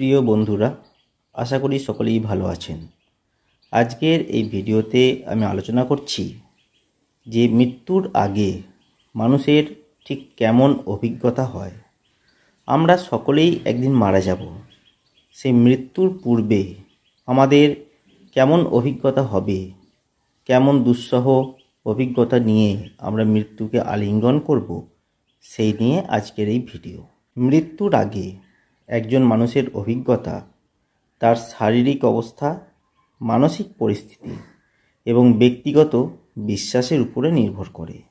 প্রিয় বন্ধুরা, আশা করি সকলেই ভালো আছেন। আজকের এই ভিডিওতে আমি আলোচনা করছি যে মৃত্যুর আগে মানুষের ঠিক কেমন অভিজ্ঞতা হয়। আমরা সকলেই একদিন মারা যাব। সেই মৃত্যুর পূর্বে আমাদের কেমন অভিজ্ঞতা হবে? কেমন দুঃসহ অভিজ্ঞতা নিয়ে আমরা মৃত্যুকে আলিঙ্গন করব? সেই নিয়ে আজকের এই ভিডিও। মৃত্যুর আগে একজন মানুষের অভিজ্ঞতা, তার শারীরিক অবস্থা, মানসিক পরিস্থিতি এবং ব্যক্তিগত বিশ্বাসের উপরে নির্ভর করে।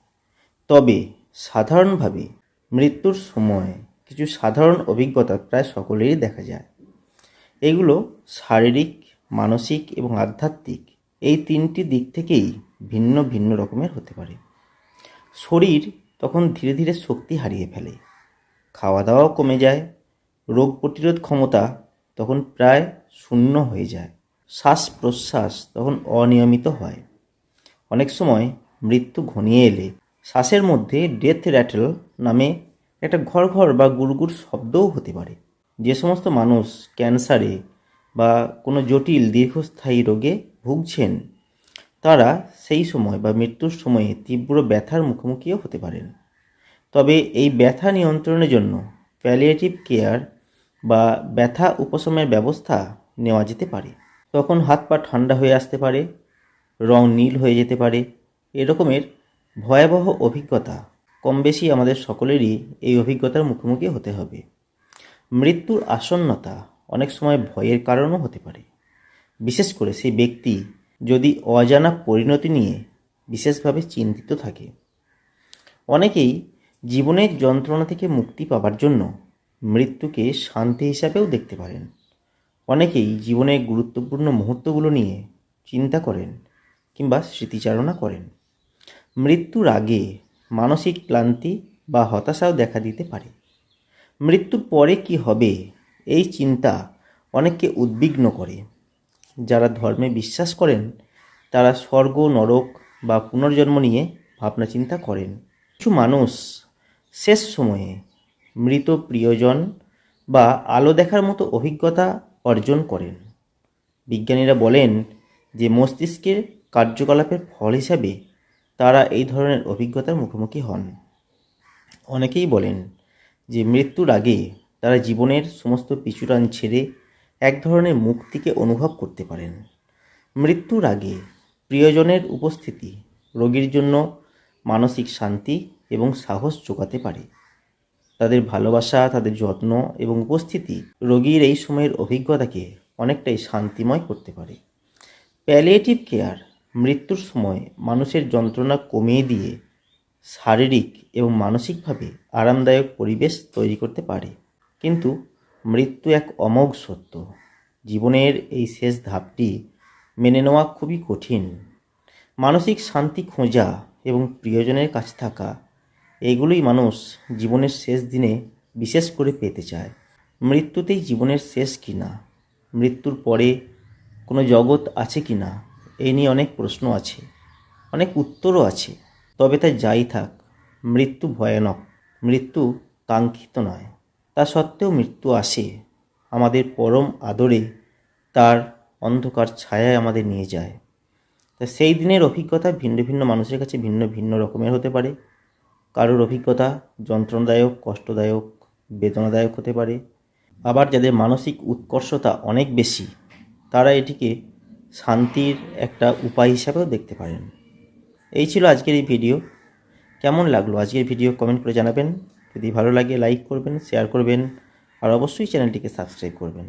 তবে সাধারণভাবে মৃত্যুর সময় কিছু সাধারণ অভিজ্ঞতা প্রায় সকলেরই দেখা যায়। এগুলো শারীরিক, মানসিক এবং আধ্যাত্মিক এই তিনটি দিক থেকেই ভিন্ন ভিন্ন রকমের হতে পারে। শরীর তখন ধীরে ধীরে শক্তি হারিয়ে ফেলে। খাওয়া দাওয়াও কমে যায়। রোগ প্রতিরোধ ক্ষমতা তখন প্রায় শূন্য হয়ে যায়। শ্বাস প্রশ্বাস তখন অনিয়মিত হয়। অনেক সময় মৃত্যু ঘনিয়ে এলে শ্বাসের মধ্যে ডেথ র্যাটেল নামে একটা ঘর ঘর বা গুড়গুড় শব্দও হতে পারে। যে সমস্ত মানুষ ক্যান্সারে বা কোনো জটিল দীর্ঘস্থায়ী রোগে ভুগছেন, তারা সেই সময় বা মৃত্যুর সময়ে তীব্র ব্যথার মুখোমুখিও হতে পারেন। তবে এই ব্যথা নিয়ন্ত্রণের জন্য প্যালিয়েটিভ কেয়ার বা ব্যথা উপশমের ব্যবস্থা নেওয়া যেতে পারে। তখন হাত পা ঠান্ডা হয়ে আসতে পারে, রং নীল হয়ে যেতে পারে। এরকমের ভয়াবহ অভিজ্ঞতা কম বেশি আমাদের সকলেরই এই অভিজ্ঞতার মুখোমুখি হতে হবে। মৃত্যুর আসন্নতা অনেক সময় ভয়ের কারণও হতে পারে। বিশেষ করে সেই ব্যক্তি যদি অজানা পরিণতি নিয়ে বিশেষভাবে চিন্তিত থাকে। অনেকেই জীবনের যন্ত্রণা থেকে মুক্তি পাবার জন্য মৃত্যুকে শান্তি হিসাবেও দেখতে পারেন। অনেকেই জীবনের গুরুত্বপূর্ণ মুহূর্তগুলো নিয়ে চিন্তা করেন কিংবা স্মৃতিচারণা করেন। মৃত্যুর আগে মানসিক ক্লান্তি বা হতাশাও দেখা দিতে পারে। মৃত্যুর পরে কি হবে এই চিন্তা অনেককে উদ্বিগ্ন করে। যারা ধর্মে বিশ্বাস করেন, তারা স্বর্গ, নরক বা পুনর্জন্ম নিয়ে ভাবনা চিন্তা করেন। কিছু মানুষ শেষ সময়ে মৃত প্রিয়জন বা আলো দেখার মতো অভিজ্ঞতা অর্জন করেন। বিজ্ঞানীরা বলেন যে মস্তিষ্কের কার্যকলাপের ফল হিসাবে তারা এই ধরনের অভিজ্ঞতার মুখোমুখি হন। অনেকেই বলেন যে মৃত্যুর আগে তারা জীবনের সমস্ত পিছুটান ছেড়ে এক ধরনের মুক্তিকে অনুভব করতে পারেন। মৃত্যুর আগে প্রিয়জনের উপস্থিতি রোগীর জন্য মানসিক শান্তি এবং সাহস যোগাতে পারে। তাদের ভালোবাসা, তাদের যত্ন এবং উপস্থিতি রোগীর এই সময়ের অভিজ্ঞতাকে অনেকটাই শান্তিময় করতে পারে। প্যালিয়েটিভ কেয়ার মৃত্যুর সময় মানুষের যন্ত্রণা কমিয়ে দিয়ে শারীরিক এবং মানসিকভাবে আরামদায়ক পরিবেশ তৈরি করতে পারে। কিন্তু মৃত্যু এক অমোঘ সত্য। জীবনের এই শেষ ধাপটি মেনে নেওয়া খুবই কঠিন। মানসিক শান্তি খোঁজা এবং প্রিয়জনের কাছে থাকা এগুলোই মানুষ জীবনের শেষ দিনে বিশেষ করে পেতে চায়। মৃত্যুতেই জীবনের শেষ কি না? মৃত্যুর পরে কোনো জগৎ আছে কি না? এই নিয়ে অনেক প্রশ্ন আছে, অনেক উত্তরও আছে। তবে তা যাই থাক, মৃত্যু ভয়ানক। মৃত্যু কাঙ্ক্ষিত নয়। তা সত্ত্বেও মৃত্যু আসে আমাদের পরম আদরে, তার অন্ধকার ছায়ায় আমাদের নিয়ে যায়। তা সেই দিনের অভিজ্ঞতা ভিন্ন ভিন্ন মানুষের কাছে ভিন্ন ভিন্ন রকমের হতে পারে। কারোর অভিজ্ঞতা যন্ত্রণাদায়ক, কষ্টদায়ক, বেদনাদায়ক হতে পারে। আবার যাদের মানসিক উৎকর্ষতা অনেক বেশি, তারা এটিকে শান্তির একটা উপায় হিসাবেও দেখতে পারেন। এই ছিল আজকের এই ভিডিও। কেমন লাগল আজকের ভিডিও কমেন্ট করে জানাবেন। যদি ভালো লাগে, লাইক করবেন, শেয়ার করবেন, আর অবশ্যই চ্যানেলটিকে সাবস্ক্রাইব করবেন।